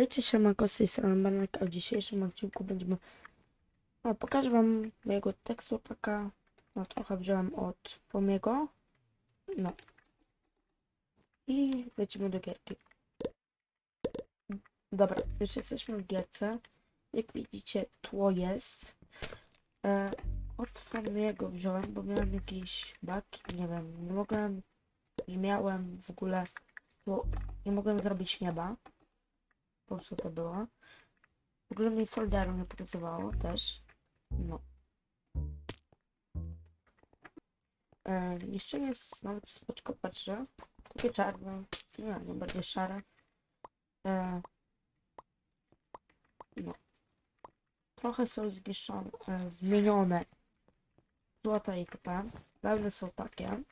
Hejcie się, Manko z tej strony Benek, a w dzisiejszym odcinku będziemy... No, pokażę wam mojego tekstu paka. No, trochę wziąłem od Pomiego. No. I lecimy do gierki. Dobra, już jesteśmy w gierce. Jak widzicie, tło jest. E, od Fomiego wziąłem, bo miałem jakiś bug, nie wiem, nie mogłem, nie miałem w ogóle, bo nie mogłem zrobić nieba. Po co to było? W ogóle mi folderu nie pracowało też. No. E, jeszcze jest nawet spoczko patrzę. Takie czarne. Nie, nie bardziej szare. E, no. Trochę są zniszczone, e, zmienione. Złota i TP. Wełny są takie.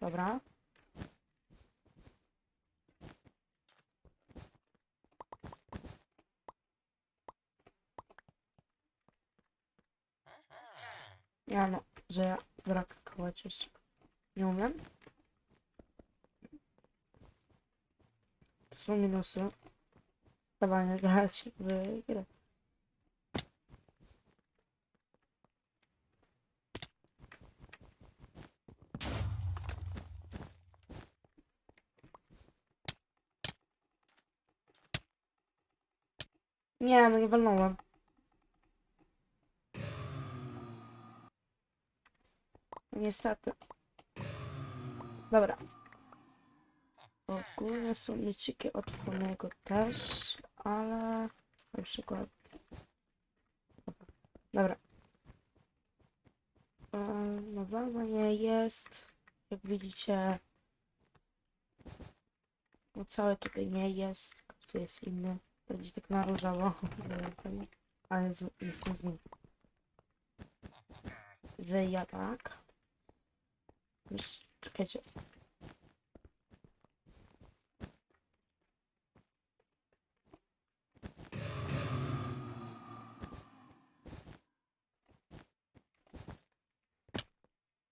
Dobra. Ja no, że ja brakować już nie umiem. To są minusy. Dawanie grać w grę. Nie, no nie walnąłem. Niestety. Dobra. Ogólnie są liczyki od Fonego też, ale na przykład. Dobra. E, No walna nie jest. Jak widzicie. No całe tutaj nie jest. Tu jest inny. Będzie tak na. Ale z, jest z nim. Widzę ja tak. Czekajcie.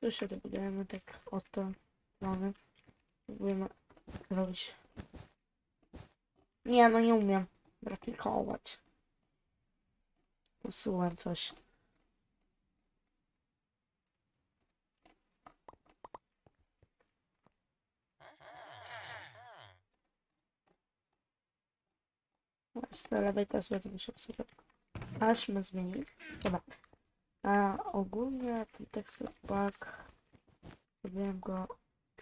Już się dobudujemy tak oto. Mamy. Próbujemy robić. Nie, no nie umiem. Replikować. Usułem coś. Tej lewej też będę musiał sobie taśmę zmienić. Dobra. A ogólnie ten tekst pak robiłem go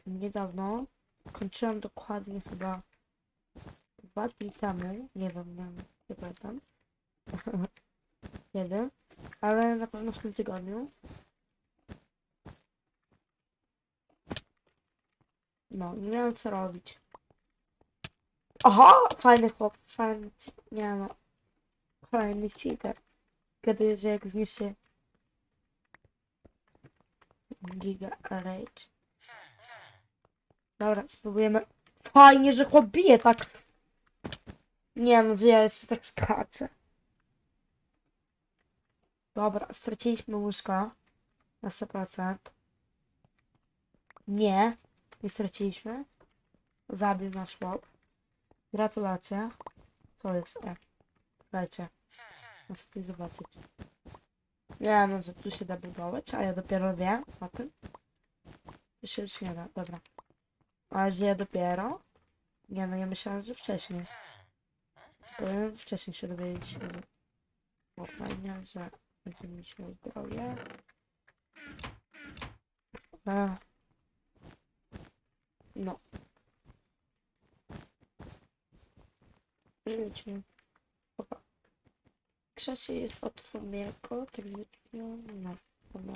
niedawno. Kończyłem dokładnie chyba dwa dni temu. Nie wiem, nie, wiem, nie pamiętam. Kiedy. Ale na pewno w tym tygodniu. No, nie miałem co robić. Aha! Fajny chłop, fajny, nie no. Fajny cheater. Kiedy, że jak zniszczy Giga Rage. Dobra, spróbujemy. Fajnie, że chłop bije tak. Nie no, że ja jeszcze tak skaczę. Dobra, straciliśmy łóżko. Na 100%. Nie, nie straciliśmy. Zabił nasz chłop. Gratulacje. Co jest E? Dajcie. Muszę coś zobaczyć. Nie no, że tu się da budować, a ja dopiero wiem o tym. To się już nie da, dobra. Ale że ja dopiero? Nie no, ja myślałem, że wcześniej. Powinien wcześniej się dowiedzieć. Bo fajnie, że będziemy mieć zdrowie. E. No. Lecimy. Opa. Krzasie jest od Fomiego, tak no, no,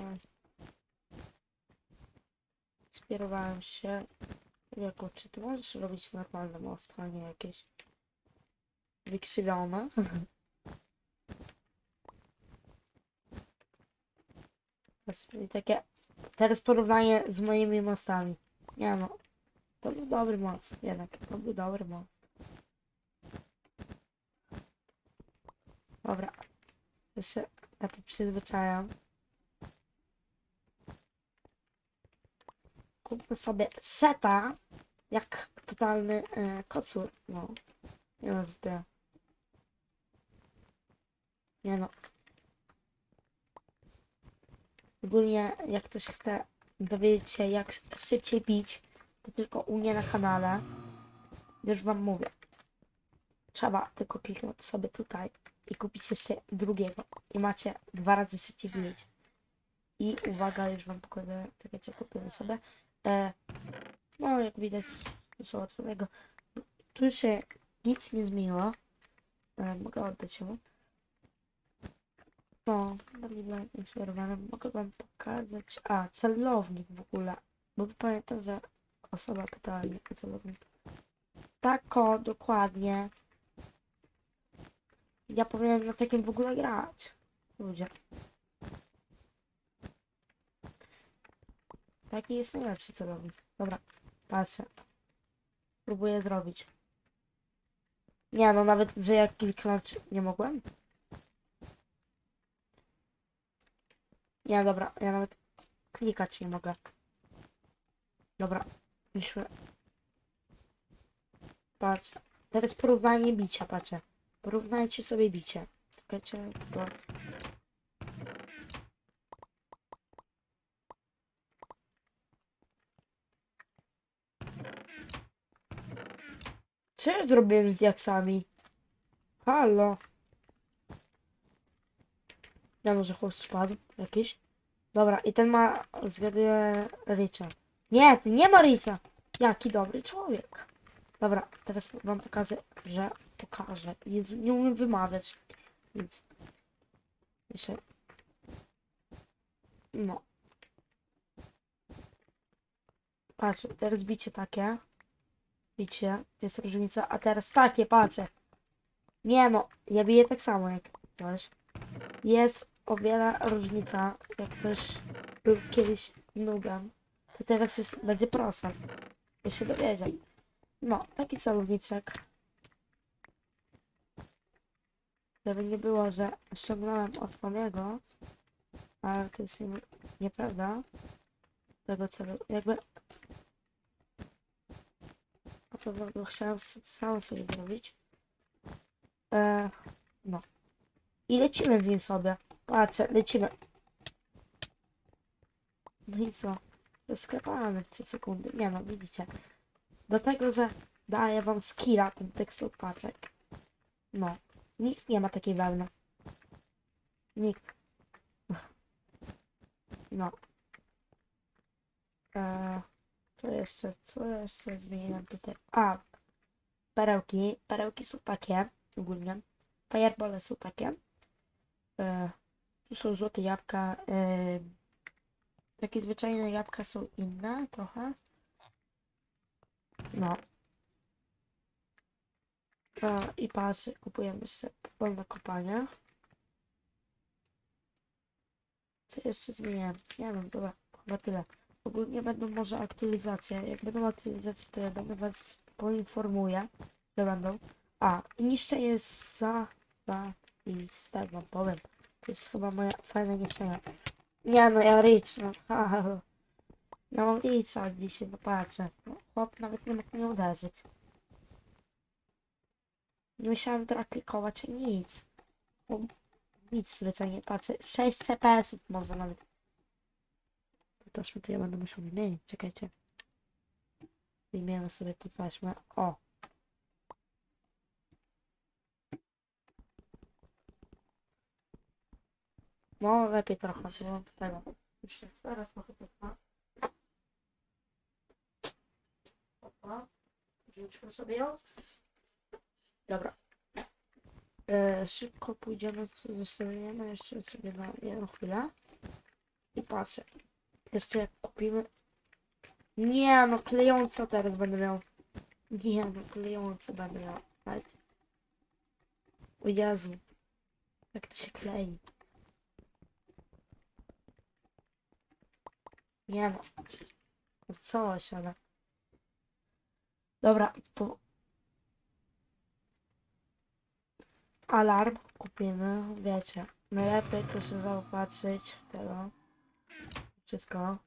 Spierowałem się. Jako, czy ty możesz robić normalne mosty, a nie jakieś wykrzywione? Takie teraz porównanie z moimi mostami. Nie no, to był dobry most, jednak, to był dobry most. Dobra. Ja się lepiej przyzwyczajam. kupmy sobie seta, jak totalny e, kocur. No. Nie no, zde. Nie no. Ogólnie, jak ktoś chce dowiedzieć się, jak szybciej bić, to tylko u mnie na kanale. Już wam mówię. Trzeba tylko kliknąć sobie tutaj i kupić sobie drugiego. I macie dwa razy szybciej bić. I uwaga, już wam pokażę, czekajcie, kupimy sobie. E, no, jak widać, już łatwego. Tu się nic nie zmieniło. E, mogę oddać ją. No, bardziej dla inspirowanym. Mogę wam pokazać. A, celownik w ogóle. Bo pamiętam, że osoba pytała mnie o celownik. Tak, o, dokładnie. Ja powinienem na takim w ogóle grać. Ludzie. Taki jest najlepszy celownik. Dobra, patrzę. Próbuję zrobić. Nie no, nawet że jak kliknąć nie mogłem. Nie, dobra, ja nawet klikać nie mogę. Dobra, myśmy. Patrz. Teraz porównanie bicia, patrzę. Porównajcie sobie bicie. Czekajcie, to... Co ja zrobiłem z diaksami? Halo? Ja może chłop spadł jakiś. Dobra, i ten ma, zgaduję, Richa. Nie, nie ma Richa. Jaki dobry człowiek. Dobra, teraz wam pokażę, że pokażę. Jezu, nie umiem wymawiać. Więc... Jeszcze... No. Patrz, teraz bicie takie. Bicie, jest różnica. A teraz takie, patrzę. Nie no, ja biję tak samo jak coś. Jest o wiele różnica. Jak ktoś był kiedyś nubem, to teraz jest, będzie prosem. Ja się dowiedział. No, taki celowniczek. Żeby nie było, że ściągnąłem od Pamiego, ale to jest nie, nieprawda. Tego celu, jakby... A to go chciałem sam sobie zrobić. E, no. I lecimy z nim sobie. Patrzę, lecimy. No i co? Sklepamy 3 sekundy. Nie no, widzicie. Do tego, że daję wam skilla ten tekstur paczek. No. Nikt nie ma takiej wełny. Nikt. No. Eee, co jeszcze, co jeszcze zmieniłem tutaj? A, perełki. Perełki są takie, ogólnie. Firebole są takie. Eee, tu są złote jabłka. Eee, takie zwyczajne jabłka są inne trochę. No. E, I patrz, kupujemy jeszcze wolne kopanie. Co jeszcze zmieniłem? Nie wiem, dobra, chyba tyle. Ogólnie będą może aktualizacje. Jak będą aktualizacje, to ja będę was poinformuję, że będą. A, niższe jest za... i tak wam powiem. To jest chyba moja fajna nieszczęścia. Nie no, ja rich, no. Ha, ha, ha. Mam dzisiaj, no patrzę. No, chłop nawet nie mógł mnie uderzyć. Nie musiałem teraz klikować, nic. Nic zwyczajnie, patrzę. 6 CPS może nawet. Tu taśmę to ja będę musiał wymienić, czekajcie. Wymienię sobie tu taśmę. O! No, lepiej trochę, bo tego. Już się stara trochę trwa. Opa. Wrzućmy sobie ją. Dobra. E, szybko pójdziemy, zostawimy jeszcze sobie na jedną chwilę. I patrzę. Jeszcze kupimy... Nie, no klejąca teraz będę miał. Nie, no klejące będę miał. Nawet. O Jezu. Jak to się klei. Nie. No Coś, ale... Dobra, po... Alarm kupimy, wiecie. Najlepiej to się zaopatrzyć w tego. Wszystko.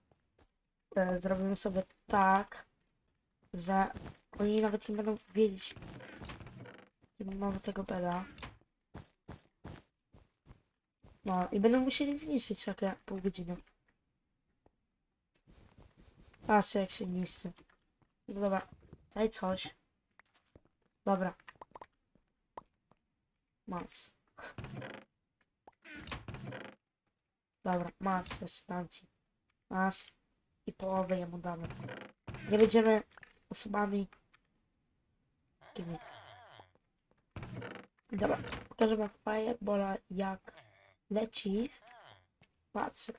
e, zrobimy sobie tak, że oni nawet nie będą wiedzieć, że mamy tego beda. No i będą musieli zniszczyć takie pół godziny. Patrzcie jak się niszczy. No dobra, daj coś. Dobra. Masz. Dobra, masz, też dam ci. Masz. I połowę jemu damy. Nie będziemy osobami... takimi. Dobra, pokażę wam Firebola jak leci. Patrz.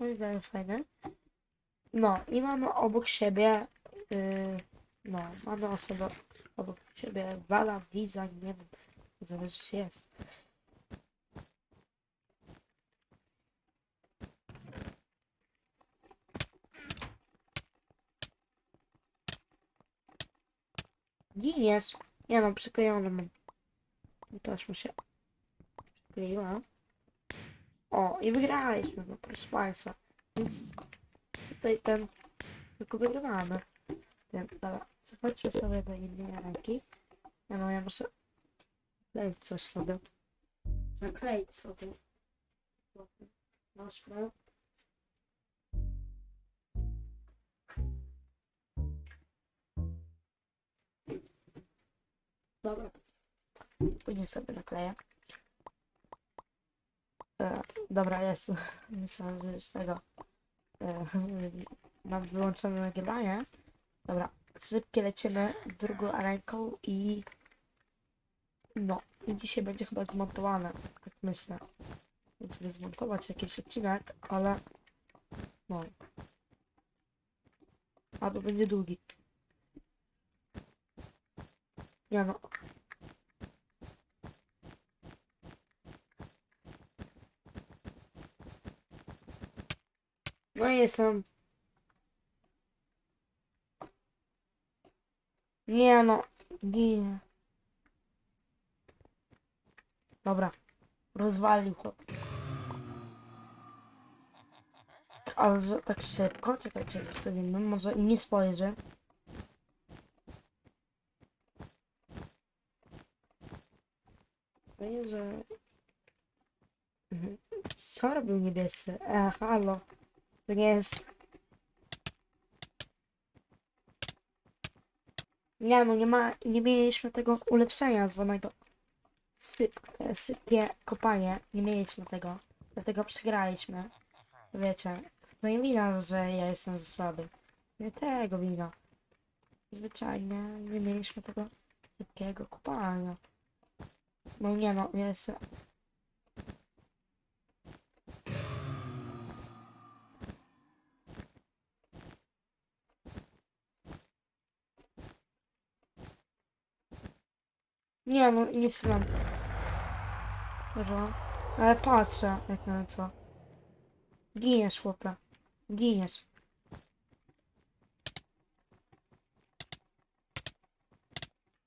Moim zdaniem fajne. No i mamy obok siebie, yy, no, mamy osobę obok siebie, Wala, Wiza, nie wiem, zależy czy jest. Giniesz. Nie no, przyklejone mam. I Też mu się przykleiła. O, i wygraliśmy, no proszę Państwa. Więc tutaj ten tylko wygrywamy. Ten, dobra, przechodźmy sobie do innej ręki. Ja no, ja muszę nakleić coś sobie. Nakleić sobie. Nośmy. Dobra. Później sobie nakleję. E, dobra, jest. Myślałem, że już tego. E, mam wyłączone nagrywanie. Dobra, szybkie lecimy drugą ręką i. No, i dzisiaj będzie chyba zmontowane, tak myślę. Więc sobie zmontować jakiś odcinek, ale. No. Albo będzie długi. Nie no. No i jestem. Nie no. Ginie. Dobra. Rozwalił chłop. Ale że tak szybko? Czekajcie, zostawimy. Może nie spojrzę. Wydaje, że... Mhm. Co robił niebiescy? E, halo. To nie jest... Nie no, nie ma, nie mieliśmy tego ulepszenia zwanego syp, e, sypie kopanie. Nie mieliśmy tego. Dlatego przegraliśmy. Wiecie, to nie wina, że ja jestem za słaby. Nie tego wina. Zwyczajnie nie mieliśmy tego szybkiego kopania. No nie no, jeszcze... Nie no, nie strzelam. Dobra. Ale patrzę, jak na co. Giniesz, chłopie. Giniesz.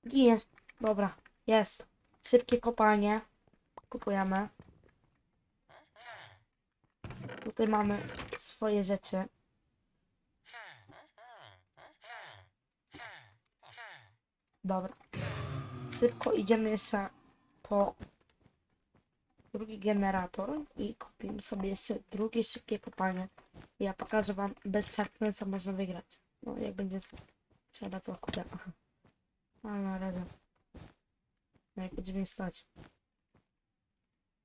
Giniesz. Dobra, jest. Szybkie kopanie. Kupujemy. Tutaj mamy swoje rzeczy. Dobra. Szybko idziemy jeszcze po drugi generator i kupimy sobie jeszcze drugie szybkie kopanie. Ja pokażę wam bez szarpy co można wygrać. No jak będzie trzeba to kupię. Ale na razie. No jak będziemy stać.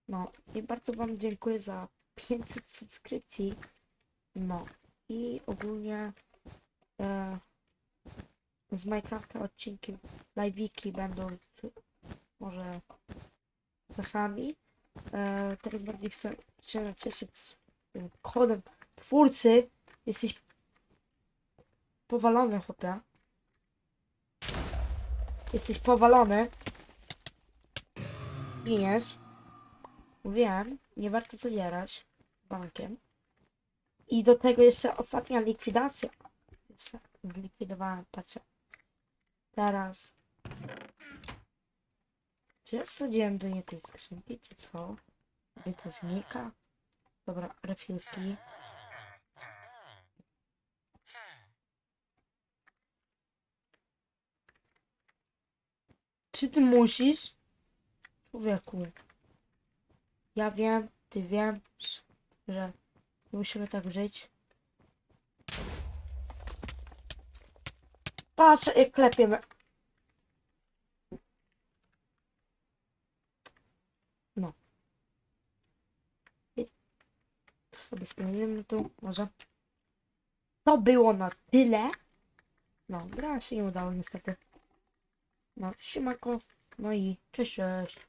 No i bardzo wam dziękuję za 500 subskrypcji. No i ogólnie e, z Minecrafta odcinki live'iki będą może czasami. E, teraz bardziej chcę się cieszyć tym kodem twórcy. Jesteś powalony, chłopie. Jesteś powalony. Giniesz. Wiem, nie warto zabierać bankiem. I do tego jeszcze ostatnia likwidacja. Zlikwidowałem, patrzę. Teraz. Czy ja wsadziłem do niej tej skrzynki, czy co? I to znika. Dobra, refilki. Czy ty musisz? Człowieku. Ja wiem, ty wiem, że musimy tak żyć. Patrz, klepiemy. No. I to sobie zmienimy tu, może. To było na tyle. No, gra się nie udało niestety. No, siemako. No i cześć, cześć.